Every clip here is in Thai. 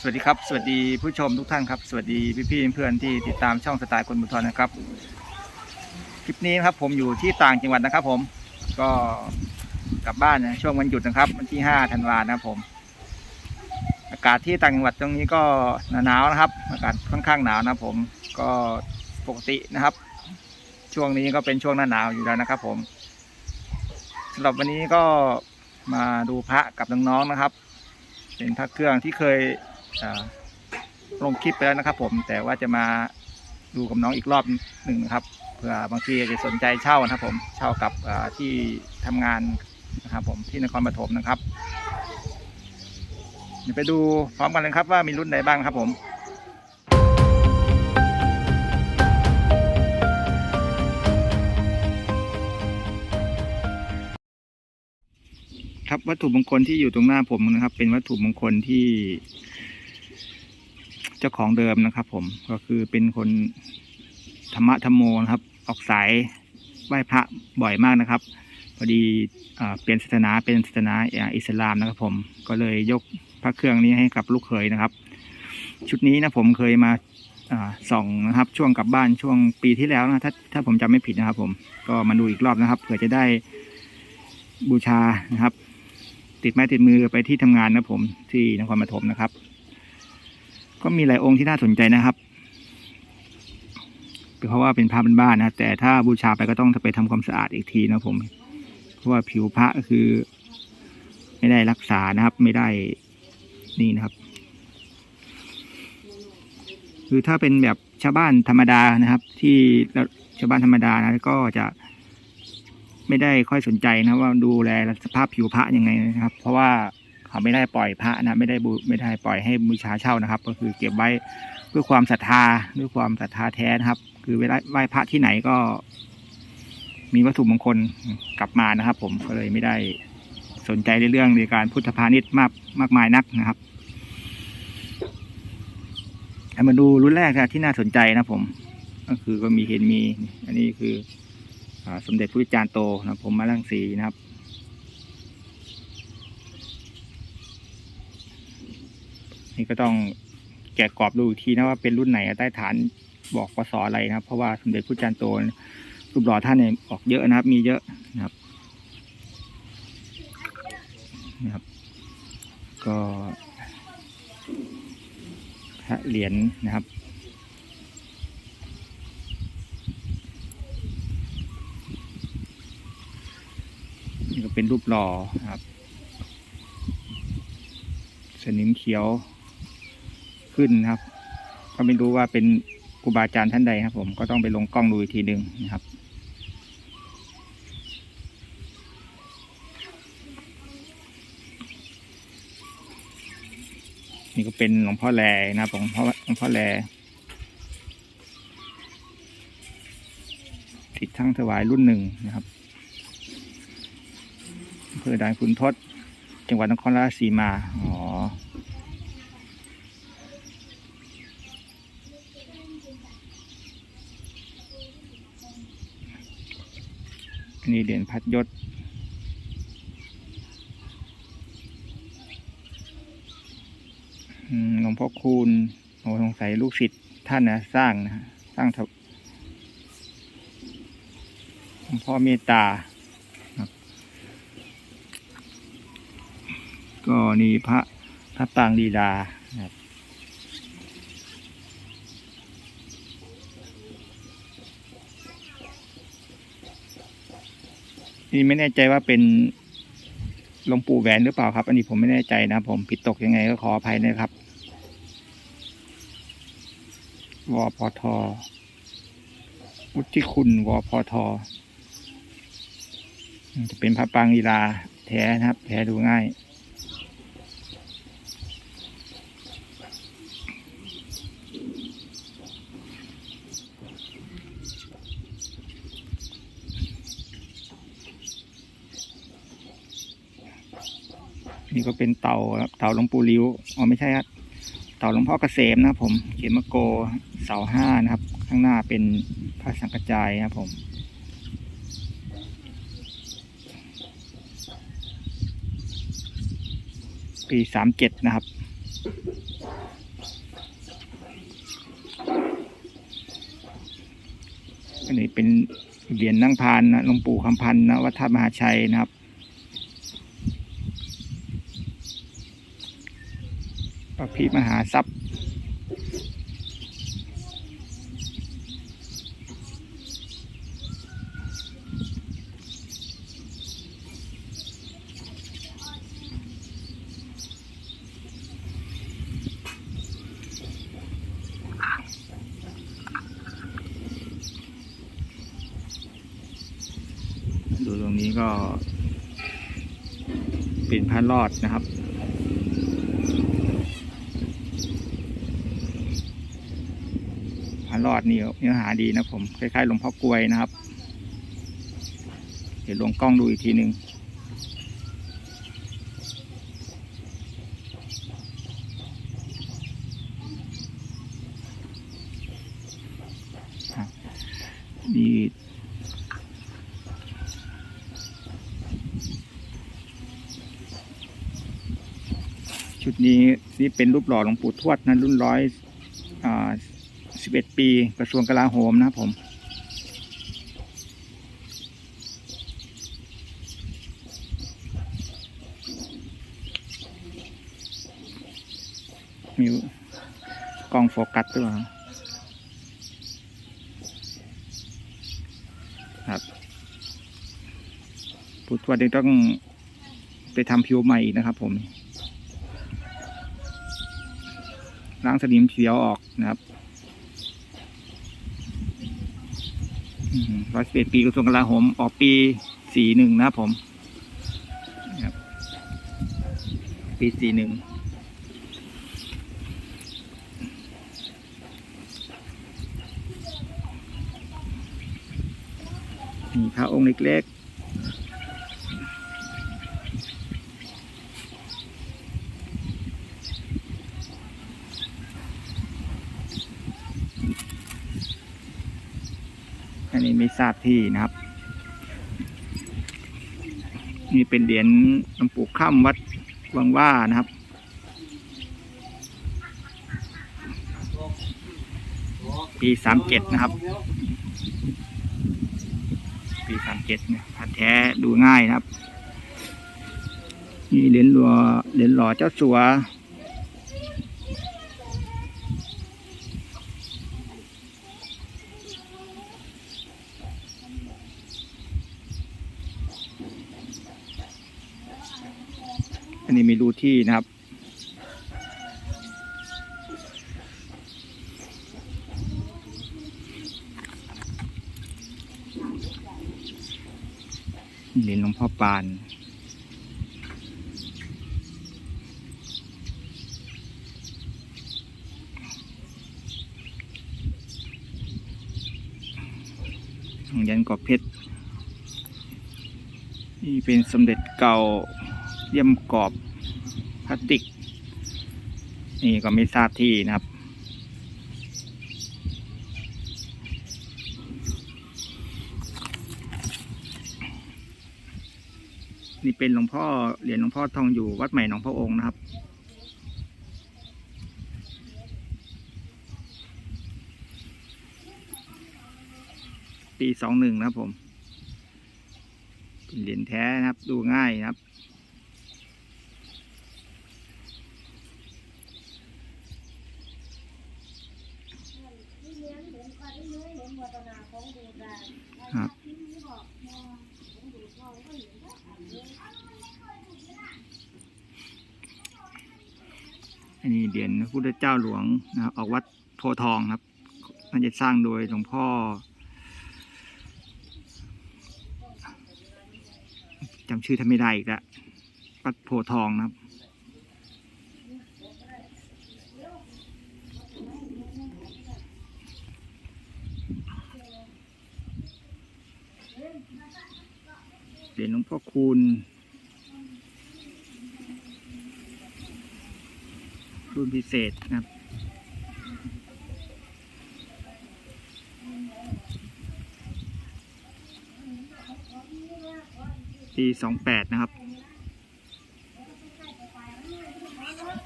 สวัสดีครับ สวัสดีผู้ชมทุกท่านครับ สวัสดีพี่ๆเพื่อนๆที่ติดตามช่องสไตล์คนบุญทรนะครับ คลิปนี้ครับผมอยู่ที่ต่างจังหวัดนะครับ ผมก็กลับบ้านนะช่วงวันหยุดนะครับ วันที่5ธันวานะครับผม อากาศที่ต่างจังหวัดตรงนี้ก็หนาวนะครับ อากาศค่อนข้างหนาวนะครับผมก็ปกตินะครับ ช่วงนี้ก็เป็นช่วงหน้าหนาวอยู่แล้วนะครับ ผมสำหรับวันนี้ก็มาดูพระกับน้องๆนะครับ เป็นพระเครื่องที่เคย ลงคลิปไปแล้วนะครับ ผมแต่ว่าจะมาดูกับน้องอีกรอบหนึ่งนะครับเผื่อบางทีจะสนใจเช่านะครับ ผมเช่ากับที่ทำงานนะครับ ผมที่นครปฐมนะครับเดี๋ยวไปดูพร้อมกันเลยครับว่ามีรุ่นใดบ้างครับ ผมครับวัตถุมงคลที่อยู่ตรงหน้าผมนะครับ เป็นวัตถุมงคลที่ เจ้าของเดิมนะครับ ผมก็คือเป็นคนธรรมะธรรมโมนะครับ ออกสายไหว้พระบ่อยมากนะครับ พอดีเปลี่ยนศาสนาเป็นศาสนาอิสลามนะครับ ผมก็เลยยกพระเครื่องนี้ให้กับลูกเขยนะครับ ชุดนี้นะผมเคยมาส่องนะครับ ช่วงกลับบ้านช่วงปีที่แล้วนะถ้าถ้าผมจำไม่ผิดนะครับ ผมก็มาดูอีกรอบนะครับเผื่อจะได้บูชานะครับ ติดไม้ติดมือไปที่ทำงานนะผมที่นครปฐมนะครับ ก็มีหลายองค์ที่น่าสนใจนะครับเพราะว่าเป็นพระบ้านๆนะแต่ถ้าบูชาไปก็ต้องไปทำความสะอาดอีกทีนะผม เพราะว่าผิวพระก็คือ ไม่ได้รักษานะครับ ไม่ได้นี่นะครับ คือถ้าเป็นแบบชาวบ้านธรรมดานะครับ ที่ชาวบ้านธรรมดานะก็จะไม่ได้ค่อยสนใจนะว่าดูแลสภาพผิวพระยังไงนะครับ เพราะว่า เขาไม่ได้ปล่อยพระนะไม่ได้บูไม่ได้ปล่อยให้บูชาเช่านะครับ ก็คือเก็บไว้เพื่อความศรัทธาด้วยความศรัทธาแท้นะครับ คือเวลาไหว้พระที่ไหนก็ มีวัตถุมงคลกลับมานะครับ ผมก็เลยไม่ได้สนใจในเรื่องในการพุทธพาณิชย์มากมากมายนักนะครับเอามาดูรุ่นแรกนะที่น่าสนใจนะผม ก็คือก็มีเห็นมี อันนี้คืออสมเด็จพระวิจารย์โตนะผมมาลังสีนะครับ นี่ก็ต้องแกะกรอบดูอีกทีนะว่าเป็นรุ่นไหนใต้ฐานบอกปศออะไรนะครับ เพราะว่าสมเด็จพระจารย์โตรูปหล่อท่านเนี่ยออกเยอะนะครับ มีเยอะนะครับนะครับ ก็พระเหรียญนะครับนี่ก็เป็นรูปหล่อนะครับ สนิมเขียว ขึ้นนะครับ ก็ไม่รู้ว่าเป็นครูบาอาจารย์ท่านใดครับ ผมก็ต้องไปลงกล้องดูอีกทีหนึ่งนะครับนี่ก็เป็นหลวงพ่อแลนะครับหลวงพ่อหลวงพ่อแลติดทั้งถวายรุ่นหนึ่งนะครับอำเภอด่านขุนทดจังหวัดนครราชสีมาอ๋อ อั นนี้เหรียญพัดยศหลวงพ่อคูณโอ้สงสัยลูกศิษย์ท่านนะสร้างนะสร้างหลวงพ่อเมตตาก็นี่พระพระปางลีลานะครับ นี่ไม่แน่ใจว่าเป็นหลวงปู่แหวนหรือเปล่าครับ อันนี้ผมไม่แน่ใจนะผมผิดตกยังไงก็ขออภัยนะครับวพทวุฒิคุณวพทจะเป็นพระปางลีลาแท้นะครับ แท้ดูง่าย นี่ก็เป็นเต่าครับเต่าหลวงปู่ลิ้วอ๋อไม่ใช่ครับเต่าหลวงพ่อเกษมนะครับ ผมเขียนมะโกเสาห้านะครับ ข้างหน้าเป็นพระสังกจายนะครับผมปีสามเจ็ดนะครับ อันนี้เป็นเหรียญนั่งพานนะหลวงปู่คำพันธ์นะวัดท่ามหาชัยนะครับ พระพิมหาทรัพย์ ดูตรงนี้ก็เป็นพระรอดนะครับ รอดนี่เนื้อหาดีนะผมคล้ายๆหลวงพ่อกลวยนะครับ เดี๋ยวลงกล้องดูอีกทีหนึ่งมีชุดนี้นี่เป็นรูปหล่อหลวงปู่ทวดนะรุ่นร้อย 11 ปี กระทรวงกลาโหมนะครับผมมีกล้องโฟกัสด้วยครับผู้ตรวจต้องไปทำผิวใหม่นะครับผมล้างสนิมเสียวออกนะครับ ร้อยสิบเอ็ดปีกระทรวงกลาโหมออกปีสี่หนึ่งนะครับผมปีสี่หนึ่งนี่พระองค์เล็กๆ อันนี้ไม่ ทราบที่นะครับ นี่เป็นเหรียญหลวงปู่ข้ามวัดวังว่านะครับปีสามเจ็ดนะครับ ปีสามเจ็ดเนี่ยผัดแท้ดูง่ายนะครับ นี่เหรียญหล่อเหรียญหล่อเจ้าสัว นนี้มีรูที่นะครับ เหรียญหลวงพ่อปานยันกอบเพชรนี่เป็นสมเด็จเก่าเยี่ยมกรอบ พลาสติก นี่ก็ไม่ทราบที่นะครับ นี่เป็นหลวงพ่อเหรียญหลวงพ่อทองอยู่วัดใหม่หนองพระองค์นะครับปีสองหนึ่งนะครับผม เป็นเหรียญแท้นะครับ ดูง่ายนะครับ ครับอันนี้เหรียญพระพุทธเจ้าหลวงนะครับ ออกวัดโพทองครับน่าจะสร้างโดยหลวงพ่อจำชื่อท่านไม่ได้อีกแล้ววัดโพทองนะครับ เหรียญหลวงพ่อคูณรุ่นพิเศษนะครับปีสองแปดนะครับ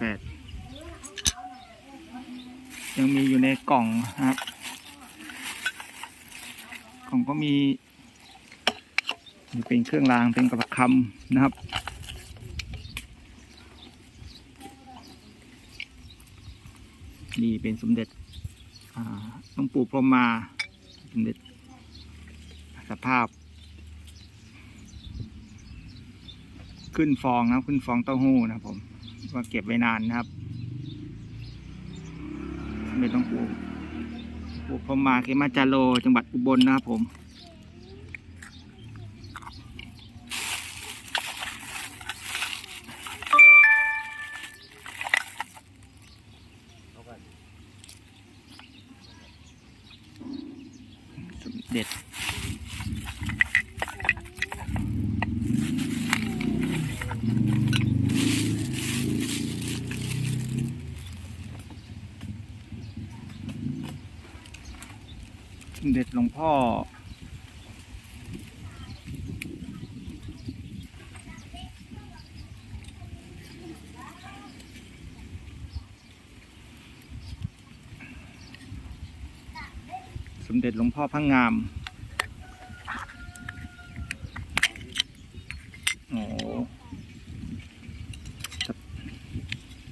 แปดยังมีอยู่ในกล่องนะครับ กล่องก็มี มีเป็นเครื่องรางเป็นกระคำนะครับ นี่เป็นสมเด็จอ่าหลวงปู่พรมมาสมเด็จสภาพ ขึ้นฟองนะขึ้นฟองเต้าหู้นะผมว่าเก็บไว้นานนะครับสมเด็จหลวงปู่ปู่พรมมาเขมาจาโรจังหวัดอุบลนะครับผม สมเด็จ สม เด็จหลวงพ่อ สมเด็จหลวงพ่อพระงาม โอ้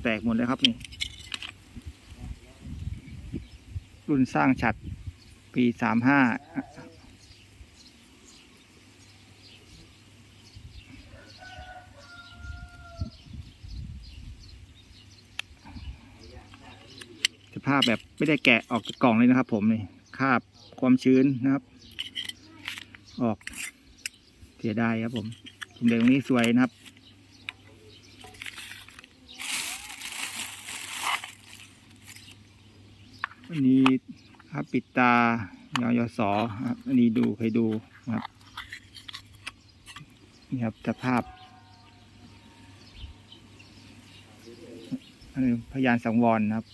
แตกหมดเลยครับนี่ รุ่นสร้างฉัด ปีสามห้าสภาพแบบไม่ได้แกะออกจากกล่องเลยนะครับ ผมนี่คาบความชื้นนะครับ ออกเสียดายครับผมสมเด็จตรงนี้สวยนะครับ อันนี้ครับ ปิดตายอยศครับอันนี้ดูเคยดูนะครับนี่ครับสภาพอันนี้พยานสังวรนะครับ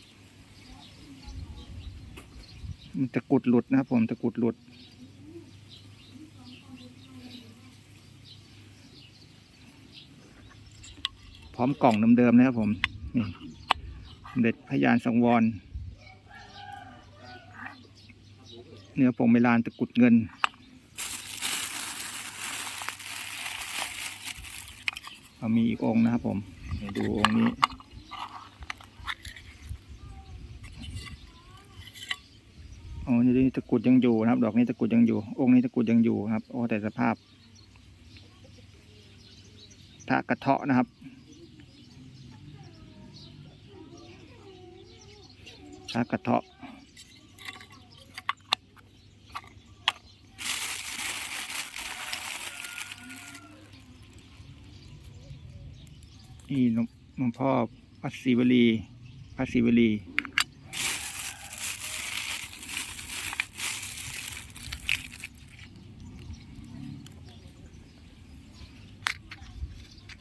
มันตะกรุดหลุดนะครับ ผมตะกรุดหลุด พร้อมกล่องเดิมๆนะครับผมนี่เด็จพยานสังวร เนื้อผงเมลานตะกุดเงินเอามีอีกองค์นะครับผมดูองค์นี้โอ้นี่ตะกุดยังอยู่นะครับ ดอกนี้ตะกุดยังอยู่ องค์นี้ตะกุดยังอยู่ครับ โอ้แต่สภาพพระกระเทาะนะครับ พระกระเทาะ นี่หลวงพ่อพระศิวลีพระศิวลี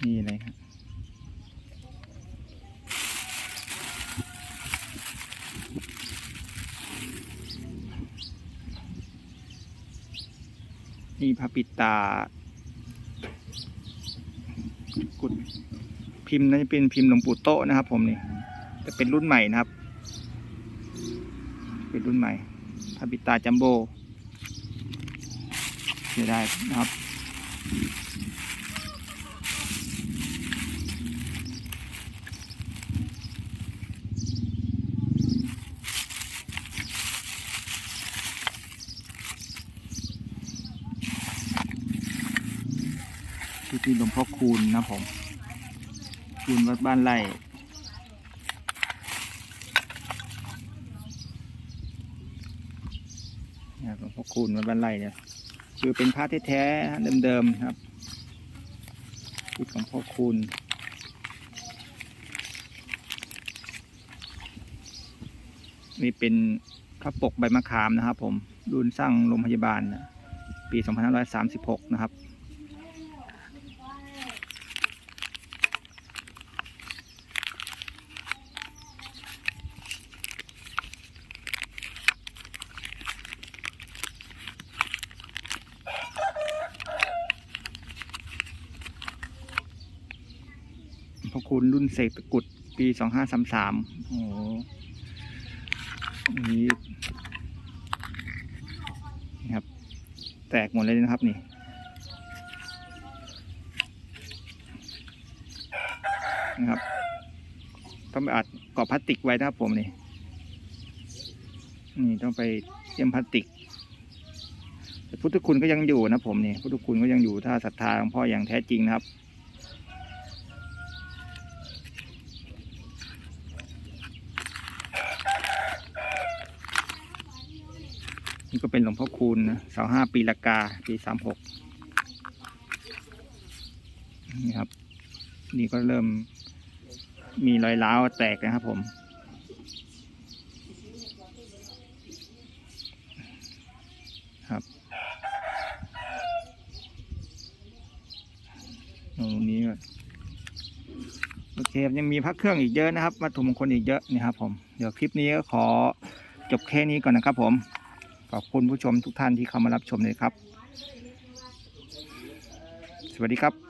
นี่เลยครับนี่พระปิตา กุด พิมพ์น่าจะเป็นพิมพ์หลวงปู่โตะนะครับ ผมนี่แต่เป็นรุ่นใหม่นะครับ เป็นรุ่นใหม่พระปิตาจัมโบเสียได้นะครับที่หลวงพ่อคูณนะผม คูณวัดบ้านไร่เนี่ยหลวงพ่อคูณวัดบ้านไร่เนี่ยคือเป็นพระแท้ๆเดิมๆครับชุดของพ่อคูณนี่เป็นพระปกใบมะขามนะครับผมรุ่นสร้างโรงพยาบาลนะปี 2536 นะครับ พระ คุณรุ่นเสกตะกุดปีสองห้าสามสามโอ้โหนี่นี่ครับ แตกหมดเลยนะครับนี่นะครับต้องไปอัดกรอบพลาสติกไว้นะครับผมนี่นี่ต้องไปเตรียมพลาสติกแต่พุทธคุณก็ยังอยู่นะผมนี่พุทธคุณก็ยังอยู่ถ้าศรัทธาหลวงพ่ออย่างแท้จริงนะครับ นี่ก็ เป็นหลวงพ่อคูณนะเสาห้าปีละกา ปีสามหกนี่ครับ นี่ก็เริ่มมีรอยร้าวแตกนะครับผมครับตรงนี้ก็โอเคยังมีพักเครื่องอีกเยอะนะครับวัตถุมงคลอีกเยอะนี่ครับผม เดี๋ยวคลิปนี้ก็ขอจบแค่นี้ก่อนนะครับผม อบคุณผู้ชมทุกท่านที่เข้ามารับชมเลยครับ สวัสดีครับ